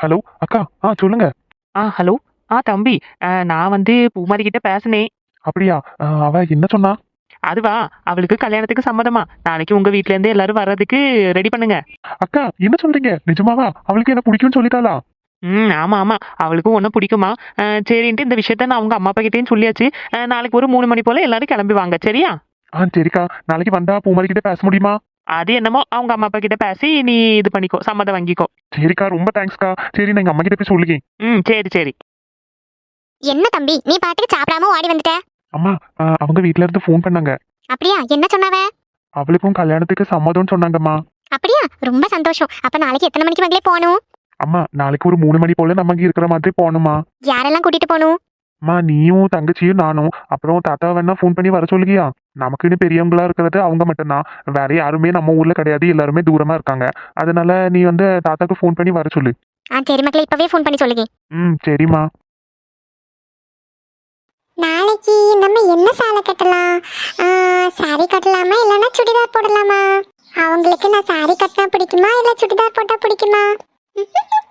Hello அக்கா ஆ சொல்லுங்க. ஆ hello ஆ தம்பி நான் வந்து பூமாரி கிட்ட பேசினேன். அப்படியா? அவ என்ன சொன்னா? அதுவா அவளுக்கு கல்யாணத்துக்கு சம்மதமா. நாளைக்கு உங்க வீட்ல இருந்து எல்லாரும் வர்றதுக்கு ரெடி பண்ணுங்க. அக்கா என்ன சொல்றீங்க? நிஜமாவா? அவளுக்கு என்ன பிடிக்கும்னு சொல்லிட்டாளா? ம் ஆமா ஆமா. அவளுக்கும் ஒன்றும் பிடிக்குமா? சரின்ட்டு இந்த விஷயத்த நான் உங்க அம்மா அப்பா கிட்டேயும் சொல்லியாச்சு. நாளைக்கு ஒரு மூணு மணி போல எல்லாரும் கிளம்பி வாங்க சரியா? ஆ சரிக்கா. நாளைக்கு வந்தா பூமாரி கிட்ட பேச முடியுமா? அது என்னமோ அவங்க அம்மா அப்பா கிட்ட பேசி நீ இது பண்ணிக்கோ சம்மதம் வாங்கிக்கோ. சரிக்கா ரொம்ப தேங்க்ஸ்க்கா. சரி நான் எங்க அம்மா கிட்ட போய் சொல்லுங்க ம் சரி சரி. என்ன தம்பி நீ பாட்டுக்கு சாப்பிடாம ஓடி வந்துட்ட? அம்மா ஆ, அவங்க வீட்ல இருந்து ஃபோன் பண்ணாங்க. அப்படியா? என்ன சொன்னாவ? அவளுக்கும் கல்யாணத்துக்கு சம்மதம்னு சொன்னாங்கம்மா. அப்படியா? ரொம்ப சந்தோஷம். அப்ப நாளைக்கு எத்தனை மணிக்கு மகளே போகணும்? அம்மா நாளைக்கு ஒரு மூணு மணி போல நமக்கு இருக்கிற மாதிரி போகணுமா யாரெல்லாம் கூட்டிட்டு போகணும்? அம்மா நீயும் தங்கச்சியும் நானும். அப்புறம் தாத்தா வேணா ஃபோன் பண்ணி வர சொல்லுகியா? நமக்குன்னு பெரியவங்களா இருக்கிறது அவங்க மட்டும்தான். வேற யாருமே நம்ம ஊர்ல கிடையாது. எல்லாருமே தூரமா இருக்காங்க. அதனால நீ வந்து தாத்தாக்கு ஃபோன் பண்ணி வர சொல்லு. ஆ சரி மக்களே இப்பவே ஃபோன் பண்ணி சொல்லுங்க. ம் சரிம்மா. நாளைக்கு நம்ம என்ன சேலை கட்டலாம்? சாரி கட்டலாமா? இல்லைன்னா சுடிதார் போடலாமா? அவங்களுக்கு நான் சாரி கட்டினா பிடிக்குமா? இல்லை சுடிதார் போட்டா பிடிக்குமா?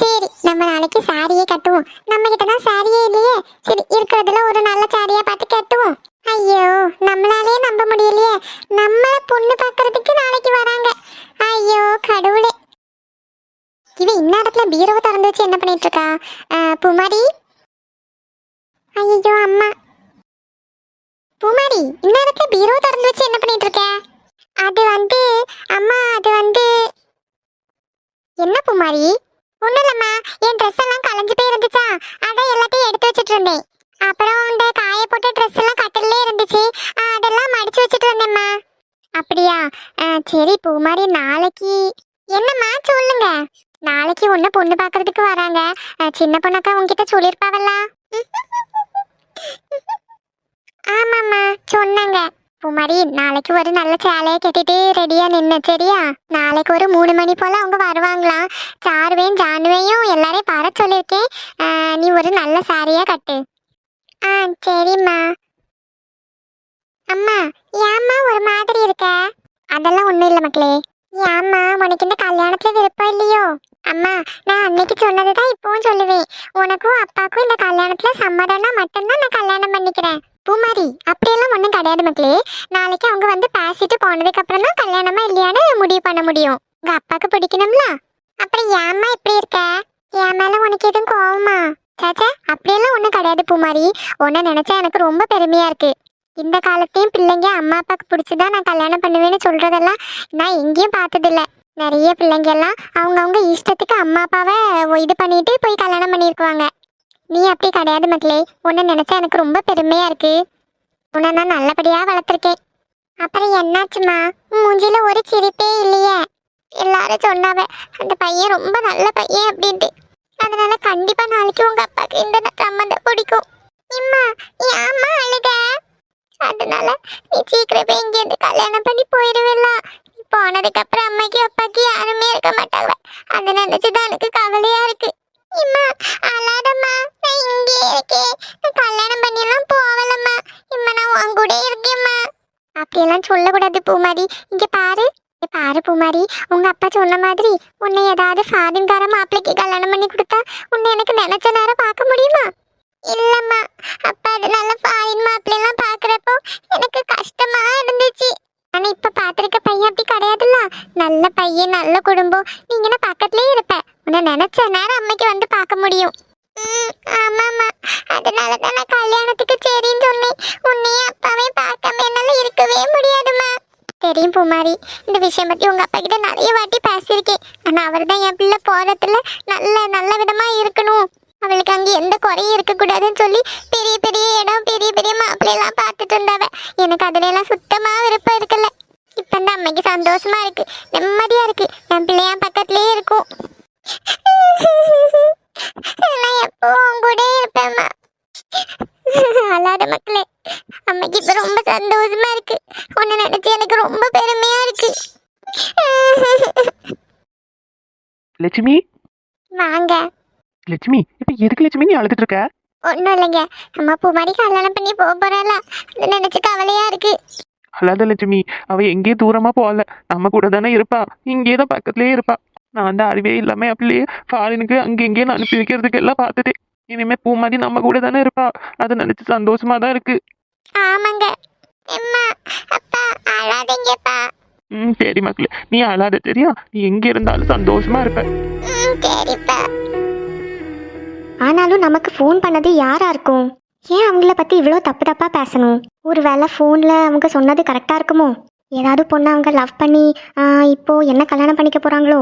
சரி நம்ம நாளைக்கு சாரியே கட்டுவோம். நம்ம கிட்ட தான் சாரியே இல்லையே. சரி இருக்கிறதுல ஒரு நல்ல சாரியா பார்த்து கட்டுவோம். ஐயோ நம்மளாலே நம்ப முடியலையே. நம்மள பொண்ணு பார்க்கறதுக்கு நாளைக்கு வராங்க. ஐயோ கடவுளே. இவ இந்நேரத்துல பீரோவை திறந்து வச்சு என்ன பண்ணிட்டு இருக்கா? புமாரி? ஐயோ அம்மா. பூமாரி இந்நேரத்துல பீரோ திறந்து வச்சு என்ன பண்ணிட்டு இருக்க? அது வந்து அம்மா அது வந்து என்ன பூமாரி? ஒண்ணும் என் ட்ரெஸ் எல்லாம் கலைஞ்சு போய் இருந்துச்சா அதான் எல்லாத்தையும் எடுத்து வச்சுட்டு இருந்தேன் அப்புறம் இந்த காய போட்ட ட்ரெஸ் எல்லாம் கட்டிலே இருந்துச்சு. அதெல்லாம் மடிச்சு வச்சுட்டு இருந்தேம்மா அப்படியா? ஆ, சரி மாதிரி நாளைக்கு. என்னம்மா சொல்லுங்க. நாளைக்கு ஒன்று பொண்ணு பார்க்கறதுக்கு வராங்க. சின்ன பொண்ணக்கா உங்ககிட்ட சொல்லியிருப்பாவல்ல. ஆமாம்மா சொன்னாங்க. பூமாரி நாளைக்கு ஒரு நல்ல சேலையை கட்டிட்டு ரெடியா நின்று சரியா? நாளைக்கு ஒரு மூணு மணி போல அவங்க வருவாங்களாம். சாருவையும் ஜானுவையும் எல்லாரையும் வர சொல்லியிருக்கேன். நீ ஒரு நல்ல சாரியா கட்டு. ஆ சரிம்மா. அம்மா ஏம்மா ஒரு மாதிரி இருக்க? அதெல்லாம் ஒண்ணும் இல்லை மக்களே. ஏம்மா உனக்கு இந்த கல்யாணத்துல விருப்பம் இல்லையோ? அம்மா நான் அன்னைக்கு சொன்னதுதான் இப்பவும் சொல்லுவேன். உனக்கும் அப்பாக்கும் இந்த கல்யாணத்துல சம்மதம்னா மட்டும்தான் நான் கல்யாணம் பண்ணிக்கிறேன். பூமாரி அப்படியெல்லாம் ஒன்றும் கிடையாது மக்களே. நாளைக்கு அவங்க வந்து பேசிட்டு போனதுக்கு அப்புறம் தான் கல்யாணமா இல்லையான்னு முடிவு பண்ண முடியும். உங்க அப்பாவுக்கு பிடிக்கணும்ல? அப்புறம் ஏம்மா இப்படி இருக்க? என் மேல உனக்கு எதுவும் கோவமா? சாச்சா அப்படியெல்லாம் ஒன்றும் கிடையாது பூமாரி. உன்னை நினைச்சா எனக்கு ரொம்ப பெருமையா இருக்கு. இந்த காலத்தையும் பிள்ளைங்க அம்மா அப்பாவுக்கு பிடிச்சிதான் நான் கல்யாணம் பண்ணுவேன்னு சொல்றதெல்லாம் நான் எங்கேயும் பார்த்ததில்ல. நிறைய பிள்ளைங்க எல்லாம் அவங்கவுங்க இஷ்டத்துக்கு அம்மா அப்பாவை இது பண்ணிட்டு போய் கல்யாணம் பண்ணியிருக்குவாங்க. நீ அப்படி கிடையாது மக்களே உன்னை நினைச்சா எனக்கு ரொம்ப பெருமையா இருக்கு. உன்னை நான் நல்லபடியா வளர்த்துருக்கேன். அப்புறம் என்னாச்சுமா? உன் மூஞ்சில ஒரு சிரிப்பே இல்லையே. எல்லாரும் சொன்னாவ அந்த பையன் ரொம்ப நல்ல பையன் அப்படின்ட்டு. அதனால கண்டிப்பா நாளைக்கு உங்க அப்பாக்கு இந்த சம்மந்தம் பிடிக்கும். இம்மா ஏம்மா அழுக. அதனால நீ சீக்கிரமே இங்கேருந்து கல்யாணம் பண்ணி போயிடுவேலாம் போனதுக்கப்புறம் போனதுக்கு அப்புறம் அம்மாக்கு அப்பாக்கு யாருமே இருக்க மாட்டாங்க. அதை நினைச்சுதான் எனக்கு கவலையா இருக்கு. இம்மா அழாதம்மா. நான் இருக்கேன் நான் கல்யாணம் பண்ணியெல்லாம் போகலம்மா. இம்மா நான் உன் கூட இருக்கேம்மா. அப்படியெல்லாம் சொல்லக்கூடாது பூமாரி. இங்கே பாரு. பாரு பூமாரி. உங்க அப்பா சொன்ன மாதிரி உன்னை ஏதாவது ஃபாரின்கார மாப்பிள்ளைக்கு கல்யாணம் பண்ணி கொடுத்தா உன்னை எனக்கு நினைச்ச நேரம் பார்க்க முடியுமா? இல்லம்மா. அப்பா அது நல்ல ஃபாரின் மாப்பிள்ளைலாம் பார்க்குறப்போ எனக்கு கஷ்டமா இருந்துச்சு. ஆனால் இப்போ பார்த்துருக்க பையன் அப்படி கிடையாதுல்ல. நல்ல பையன் நல்ல குடும்பம். நீங்க பக்கத்துலேயே இருப்ப உன்னை நினச்ச நேரம் அம்மைக்கு வந்து பார்க்க முடியும். ம், ஆமாம்மா. அதனால தான் நான் கல்யாணத்துக்கு சரின்னு சொன்னேன். உன்னையே அப்பாவே பார்க்காம என்னால இருக்கவே முடியாதும்மா தெரியும் பூமாரி இந்த விஷயம் பத்தி உங்க அப்பா கிட்ட நிறைய வாட்டி பேசியிருக்கேன். ஆனா அவர் தான் என் பிள்ளை போகிறதுல நல்ல நல்ல விதமா இருக்கணும். அவளுக்கு அங்கே எந்த குறையும் இருக்கக்கூடாதுன்னு சொல்லி பெரிய பெரிய இடம் பெரிய பெரிய மாப்பிள்ளையெல்லாம் பார்த்துட்டு இருந்தாவ எனக்கு அதுல எல்லாம் சுத்தமா விருப்பம் இருக்குல்ல இப்ப இந்த அம்மைக்கு சந்தோஷமா இருக்கு நிம்மதியா இருக்கு. என் பிள்ளை என் பக்கத்துலயே இருக்கும். நான் எப்போ உன் கூட இருப்பேம்மா. அழாத மக்களே அம்மைக்கு இப்ப ரொம்ப சந்தோஷமா இருக்கு. உன்னை நினைச்சு எனக்கு ரொம்ப பெருமையா இருக்கு. லட்சுமி? வாங்க. லட்சுமி இப்ப எதுக்கு லட்சுமி நீ அழுதுட்டு இருக்க? ஒன்றும் இல்லைங்க. அம்மா பூமாரி கல்யாணம் பண்ணி போக போறாள? அதை நினைச்சு கவலையா இருக்கு. அழாத லட்சுமி அவ எங்கேயும் தூரமா போகல. நம்ம கூட தானே இருப்பா. இங்கேயே தான் பக்கத்துலயே இருப்பா. நான் தான் அறிவே இல்லாம அப்படியே ஃபாரினுக்கு அங்கே இங்கேயும் அனுப்பி வைக்கிறதுக்கு எல்லாம் பார்த்துட்டேன் இனிமே பூ மாதிரி நம்ம கூட தானே இருப்பா. அதை நினைச்சு சந்தோஷமா தான் இருக்கு. ஆமாங்க. அம்மா அப்பா அழாதீங்கப்பா. ம் சரி மக்களே. நீ அழாத சரியா? நீ எங்க இருந்தாலும் சந்தோஷமா இருப்ப. ம் சரிப்பா. ஆனாலும் நமக்கு ஃபோன் பண்ணது யாரா இருக்கும்? ஏன் அவங்கள பத்தி இவ்வளோ தப்பு தப்பா பேசணும்? ஒருவேளை ஃபோன்ல அவங்க சொன்னது கரெக்டா இருக்குமோ? ஏதாவது பொண்ணை அவங்க லவ் பண்ணி இப்போ என்ன கல்யாணம் பண்ணிக்க போறாங்களோ?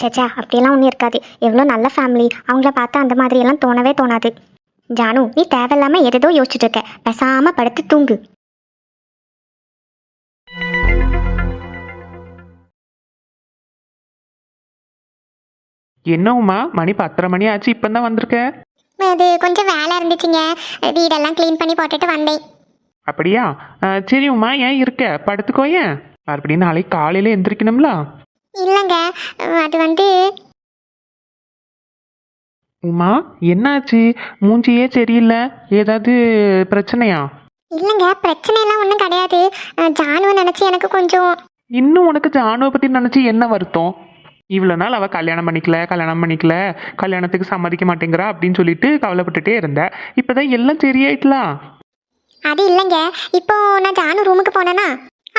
சேச்சா அப்படியெல்லாம் ஒன்றும் இருக்காது. எவ்வளோ நல்ல ஃபேமிலி அவங்கள பார்த்தா அந்த மாதிரி எல்லாம் தோணவே தோணாது. ஜானு நீ தேவையில்லாம எதோ யோசிச்சுட்டு இருக்க. பேசாம படுத்து தூங்கு. என்ன உமா? மணி பத்தரை மணி ஆச்சு இப்போ தான் வந்திருக்க? அது கொஞ்சம் வேலை இருந்துச்சுங்க. வீடெல்லாம் க்ளீன் பண்ணி போட்டுட்டு வந்தேன். அப்படியா? சரி உமா ஏன் இருக்க? படுத்துக்கோ ஏன்? மறுபடியும் நாளைக்கு காலையில எந்திரிக்கணும்ல? இல்லைங்க அது வந்து உமா என்னாச்சு? மூஞ்சியே சரியில்லை. ஏதாவது பிரச்சனையா? இல்லைங்க பிரச்சனை எல்லாம் ஒன்றும் கிடையாது ஜானுவை நினச்சி எனக்கு கொஞ்சம் இன்னும் உனக்கு ஜானுவை பத்தி நினைச்சு என்ன வருத்தம்? இவ்வளோ நாள் அவ கல்யாணம் பண்ணிக்கல கல்யாணம் பண்ணிக்கல. கல்யாணத்துக்கு சம்மதிக்க மாட்டேங்கிறா அப்படின்னு சொல்லிட்டு கவலைப்பட்டுட்டே இருந்த. இப்போதான் எல்லாம் சரியாயிட்டலாம் அது இல்லைங்க. இப்போ நான் ஜானு ரூமுக்கு போனேனா?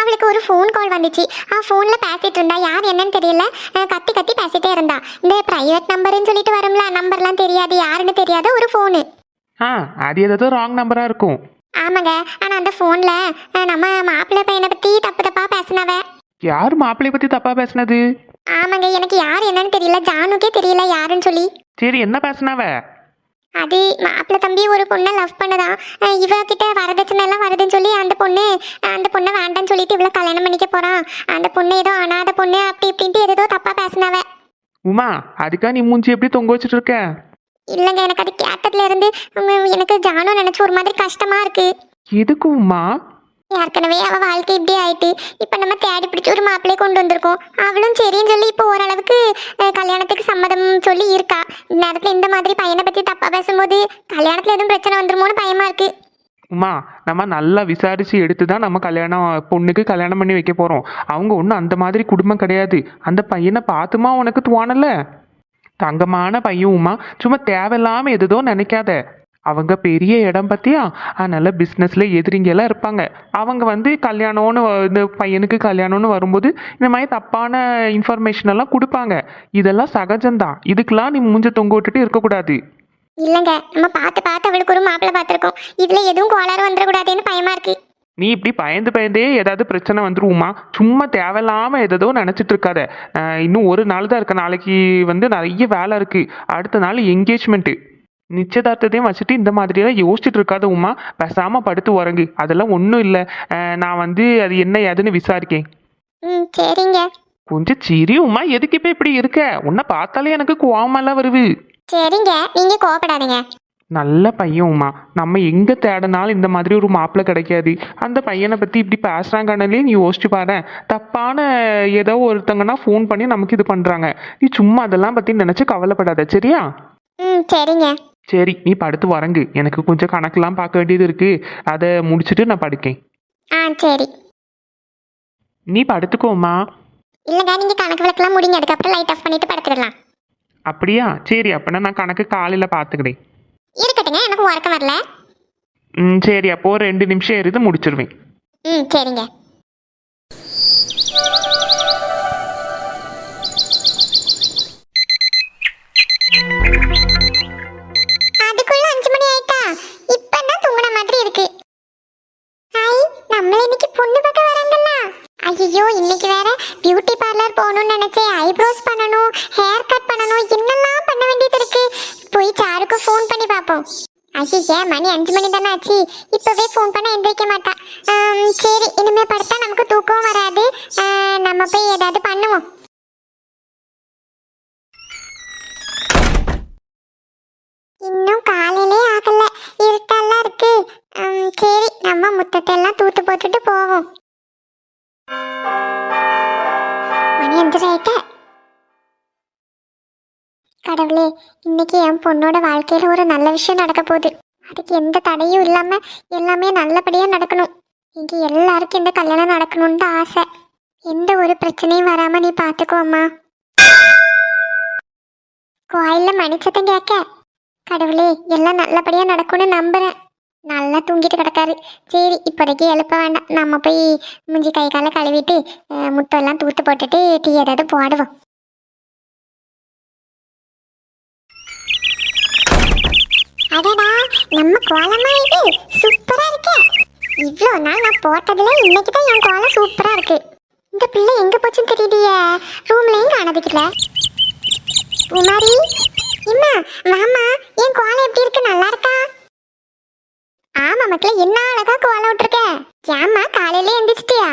அவளுக்கு ஒரு ஃபோன் கால் வந்துச்சு. அவள் ஃபோனில் பேசிட்டு இருந்தா. யார் என்னன்னு தெரியல. கத்தி கத்தி பேசிட்டே இருந்தா. இந்த ப்ரைவேட் நம்பருன்னு சொல்லிட்டு வரும்ல நம்பர்லாம் தெரியாது. யாருன்னு தெரியாத ஒரு ஃபோனு ஆ அது ஏதாவது ராங் நம்பரா இருக்கும். ஆமாங்க. ஆனால் அந்த ஃபோனில் நம்ம மாப்பிள்ளை பையனை பற்றி தப்பு தப்பாக பேசினவ. யார் மாப்பிள்ளைய பத்தி தப்பா பேசுனது? ஆமாங்க. எனக்கு யார் என்னன்னு தெரியல. ஜானுக்கே தெரியல யாருன்னு சொல்லி. சரி என்ன பேசுனவ? அது மாப்பிள்ளை தம்பி ஒரு பொண்ணை லவ் பண்ணதான் அஹ் இவ கிட்ட வரதட்சணை எல்லாம் வருதுன்னு சொல்லி அந்த பொண்ணு அந்த பொண்ணை வேண்டாம்னு சொல்லிட்டு இவ்வளோ கல்யாணம் பண்ணிக்க போறான் அந்த பொண்ணு ஏதோ அனாதை பொண்ணு அப்படி இப்படின்ட்டு ஏதோ தப்பா பேசினவ. உமா அதுக்கா நீ மூஞ்சி எப்படி தொங்க வச்சுட்டு இருக்க இல்லைங்க எனக்கு அது கேட்டதுல இருந்து எனக்கு ஜானு நினைச்சு ஒரு மாதிரி கஷ்டமா இருக்கு. எதுக்கு உமா? ஏற்கனவே அவள் வாழ்க்கை இப்படி ஆயிட்டு இப்போ நம்ம தேடி பிடிச்சி ஒரு மாப்பிள்ளையை கொண்டு வந்திருக்கோம். அவளும் சரின்னு சொல்லி இப்போ ஓரளவுக்கு கல்யாணத்துக்கு சம்மதம் சொல்லி இருக்கா. நேரத்தில் இந்த மாதிரி பையனை பற்றி தப்பாக பேசும்போது கல்யாணத்தில் எதுவும் பிரச்சனை வந்துருமோன்னு பயமா இருக்கு. உமா நம்ம நல்லா விசாரிச்சு எடுத்து தான் நம்ம கல்யாணம் பொண்ணுக்கு கல்யாணம் பண்ணி வைக்க போறோம். அவங்க ஒன்றும் அந்த மாதிரி குடும்பம் கிடையாது. அந்த பையனை பார்த்துமா உனக்கு தோணலை? தங்கமான பையன் உமா சும்மா தேவையில்லாமல் எதுதோ நினைக்காத. அவங்க பெரிய இடம் பத்தியா? அதனால பிஸ்னஸ்ல எதிரிங்க எல்லாம் இருப்பாங்க. அவங்க வந்து கல்யாணம்னு இந்த பையனுக்கு கல்யாணம்னு வரும்போது இந்த மாதிரி தப்பான இன்ஃபர்மேஷன் எல்லாம் கொடுப்பாங்க. இதெல்லாம் சகஜம்தான். இதுக்கெல்லாம் நீ மூஞ்ச தொங்க விட்டுட்டு இருக்கக்கூடாது. இல்லைங்க நம்ம பார்த்து பார்த்து அவளுக்கு ஒரு மாப்பிள்ளை பார்த்துருக்கோம். இதுல எதுவும் கோளாறு வந்துடக்கூடாதுன்னு பயமா இருக்கு. நீ இப்படி பயந்து பயந்தே ஏதாவது பிரச்சனை வந்துருமா? சும்மா தேவையில்லாம ஏதோ நினைச்சிட்டு இருக்காத. இன்னும் ஒரு நாள் தான் இருக்கு. நாளைக்கு வந்து நிறைய வேலை இருக்கு. அடுத்த நாள் என்கேஜ்மெண்ட்டு நிச்சயதார்த்தத்தையும் வச்சுட்டு இந்த மாதிரியெல்லாம் யோசிச்சுட்டு இருக்காத உமா பேசாம படுத்து உறங்கு. அதெல்லாம் ஒன்றும் இல்லை. நான் வந்து அது என்ன ஏதுன்னு விசாரிக்கேன். ம் சரிங்க. கொஞ்சம் சிரி உமா எதுக்கு இப்போ இப்படி இருக்க? உன்னை பார்த்தாலே எனக்கு கோவமெல்லாம் வருது. சரிங்க. நீங்க கோவப்படாதீங்க. நல்ல பையன் உமா. நம்ம எங்க தேடினாலும் இந்த மாதிரி ஒரு மாப்பிள்ளை கிடைக்காது. அந்த பையனை பத்தி இப்படி பேசுறாங்கன்னாலே நீ யோசிச்சு பாரு. தப்பான ஏதோ ஒருத்தங்கன்னா ஃபோன் பண்ணி நமக்கு இது பண்றாங்க. நீ சும்மா அதெல்லாம் பத்தி நினைச்சு கவலைப்படாத சரியா? ம் சரிங்க. சரி நீ படுத்து வரங்கு எனக்கு கொஞ்சம் கணக்கெல்லாம் பார்க்க வேண்டியது இருக்கு. அதை முடிச்சுட்டு நான் படுக்கேன். ஆ சரி. நீ படுத்துக்கோமா இல்லைங்க நீங்க கணக்கு விளக்கெல்லாம் முடிங்க. அதுக்கப்புறம் லைட் ஆஃப் பண்ணிட்டு படுத்துடலாம். அப்படியா? சரி அப்பனா நான் கணக்கு காலையில பார்த்துக்கிறேன். இருக்கட்டுங்க எனக்கு உறக்கம் வரல. ம் சரி அப்போ ஒரு ரெண்டு நிமிஷம் இருந்து முடிச்சிருவேன். ம் சரிங்க. ஐயோ இன்னைக்கு வேற பியூட்டி பார்லர் போகணும்னு நினைச்சேன். ஐப்ரோஸ் பண்ணணும் ஹேர் கட் பண்ணணும் என்னெல்லாம் பண்ண வேண்டியது இருக்கு? போய் சாருக்கு ஃபோன் பண்ணி பார்ப்போம். ஐயே மணி அஞ்சு மணி தானே ஆச்சு. இப்போவே ஃபோன் பண்ண எந்திரிக்க மாட்டா. சரி இனிமே படுத்தா நமக்கு தூக்கம் வராது. நம்ம போய் ஏதாவது பண்ணுவோம். இன்னும் காலையிலே ஆகல. இருட்டெல்லாம் இருக்கு. சரி நம்ம முத்தத்தை எல்லாம் தூத்து போட்டுட்டு இன்னைக்கு என் பொண்ணோட வாழ்க்கையில ஒரு நல்ல விஷயம் நடக்க போகுது. அதுக்கு எந்த தடையும் இல்லாம எல்லாமே நல்லபடியா நடக்கணும். இங்கே எல்லாருக்கும் இந்த கல்யாணம் நடக்கணும்னு ஆசை. எந்த ஒரு பிரச்சனையும் வராம நீ பார்த்துக்கோம்மா அம்மா. கோயில்ல மணிச்சத்தம் கேட்க. கடவுளே எல்லாம் நல்லபடியா நடக்கும்னு நம்புறேன். நல்லா தூங்கிட்டு கிடக்காரு. சரி இப்போதைக்கு எழுப்ப வேண்டாம். நம்ம போய் முஞ்சி கை காலை கழுவிட்டு அஹ், முத்தெல்லாம் தூத்து போட்டுட்டு டீ ஏதாவது போடுவோம். நம்ம கோலமா இது? சூப்பரா இருக்கு. இவ்வளோ நாள் நான் போட்டதுல இன்னைக்கு தான் என் கோலம் சூப்பரா இருக்கு. இந்த பிள்ளை எங்க போச்சுன்னு தெரியலையே. ரூம்லயும் காணதுக்கில்ல உமாரி இம்மா மாமா என் கோலம் எப்படி இருக்கு? நல்லா இருக்கா? ஆமா மக்களே என்ன அழகா கோலம் விட்டுருக்க. ஏம்மா காலையில எந்திரிச்சிட்டியா?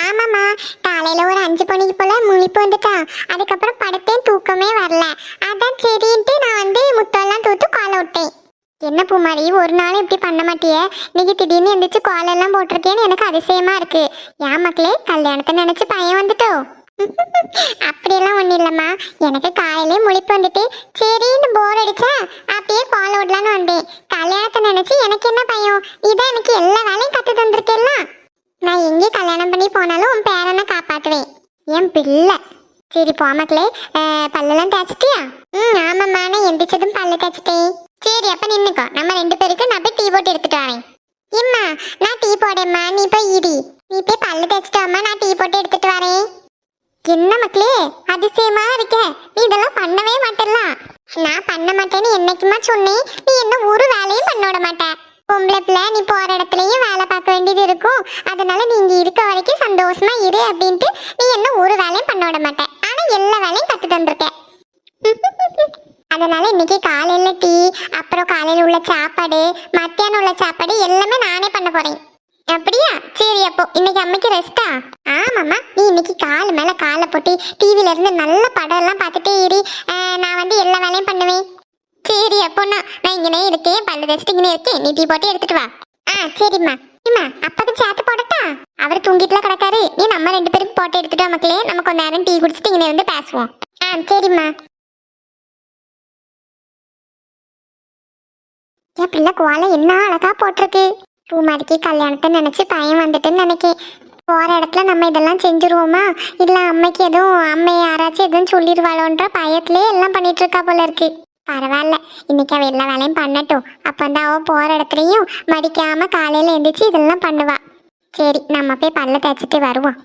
ஆமாம்மா. காலையில ஒரு அஞ்சு மணிக்கு போல் முழிப்பு வந்துட்டான் அதுக்கப்புறம் படுத்தேன் தூக்கமே வரல. அதான் சரின்ட்டு நான் வந்து முத்தெல்லாம் தூத்து கோலம் விட்டேன். என்ன பூமாரி ஒரு நாள் இப்படி பண்ண மாட்டியே? இன்னைக்கு திடீர்னு எந்திரிச்சு கோலம் எல்லாம் போட்டிருக்கேன்னு எனக்கு அதிசயமா இருக்கு. ஏன் மக்களே கல்யாணத்தை நினைச்சு பையன் வந்துட்டோ? அப்படியெல்லாம் ஒன்றும் இல்லைம்மா. எனக்கு காலையிலே முழிப்பு வந்துட்டு சரின்னு போர் அடிச்சா அப்படியே கோலம் விடலான்னு வந்தேன். கல்யாணத்தை நினைச்சு எனக்கு என்ன பையன் இதான் எனக்கு எல்லா வேலையும் கற்று தந்திருக்கேல்ல. நான் எங்கே கல்யாணம் பண்ணி போனாலும் உன் பேரனை காப்பாற்றுவேன் என் பிள்ளை. சரி போ மக்களே. பல்லெல்லாம் தேய்ச்சிட்டியா? ம் ஆமாம்மா நான் எந்திரிச்சதும் பல்லு தேய்ச்சிட்டேன். சரி அப்போ நின்றுக்கோ நம்ம ரெண்டு பேருக்கு நான் போய் டீ போட்டு எடுத்துட்டு வரேன். இம்மா நான் டீ போடேம்மா. நீ போய் இடி நீ போய் பல்லு தேய்ச்சிட்டாம்மா நான் டீ போட்டு எடுத்துட்டு வரேன். என்ன மக்களே? அதிசயமா இருக்க. நீ இதெல்லாம் பண்ணவே மாட்டல்ல. நான் பண்ண மாட்டேன்னு என்னைக்குமா சொன்னேன்? நீ என்ன ஒரு வேலையும் பண்ண விட மாட்ட. பொம்பளை பிள்ளை நீ போற இடத்துலயும் வேலை பார்க்க வேண்டியது இருக்கும். அதனால நீ இங்கே இருக்க வரைக்கும் சந்தோஷமா இரு அப்படின்ட்டு நீ என்ன ஒரு வேலையும் பண்ண விட மாட்டேன் ஆனா எல்லா வேலையும் கத்து தந்திருக்க. அதனால இன்னைக்கு காலையில டீ அப்புறம் காலையில உள்ள சாப்பாடு மத்தியானம் உள்ள சாப்பாடு எல்லாமே நானே பண்ண போறேன். அப்படியா? சரி அப்போ இன்னைக்கு அம்மைக்கு ரெஸ்டா ஆமாம்மா நீ இன்னைக்கு கால் மேல காலை போட்டு டிவில இருந்து நல்ல படம் எல்லாம் பார்த்துட்டே இரு. ஆஹ், நான் வந்து எல்லா வேலையும் பண்ணுவேன். சரி அப்போ நான் இங்கனே இருக்கேன். பல்லு தேய்ச்சிட்டு இங்கனே இருக்கேன். நீ டீ போட்டு எடுத்துட்டு வா. ஆ சரிம்மா. இம்மா அப்பாக்கு சேர்த்து போடட்டா? அவர் தூங்கிட்டுல கிடக்காரு. நீ நம்ம ரெண்டு பேரும் போட்டு எடுத்துட்டு வா மக்களே. நம்ம கொஞ்ச நேரம் டீ குடிச்சிட்டு இங்கே வந்து பேசுவோம். ஆ சரிம்மா. என் பிள்ளை கோலம் என்ன அழகா போட்டிருக்கு. பூமாரிக்கு கல்யாணத்தை நினைச்சு பையன் வந்துட்டுன்னு நினைக்கேன். போற இடத்துல நம்ம இதெல்லாம் செஞ்சுருவோமா? இல்ல அம்மைக்கு எதுவும் அம்மை யாராச்சும் எதுவும் சொல்லிடுவாளோன்ற பயத்திலே எல்லாம் பண்ணிட்டு இருக்கா போல இருக்கு. பரவாயில்ல. இன்னைக்கு அவள் எல்லா வேலையும் பண்ணட்டும். அப்போ தான் அவள் போகிற இடத்துலையும் மடிக்காமல் காலையில் எழுந்திரிச்சு இதெல்லாம் பண்ணுவாள் சரி நம்ம போய் பல்ல தேய்ச்சிட்டு வருவோம்.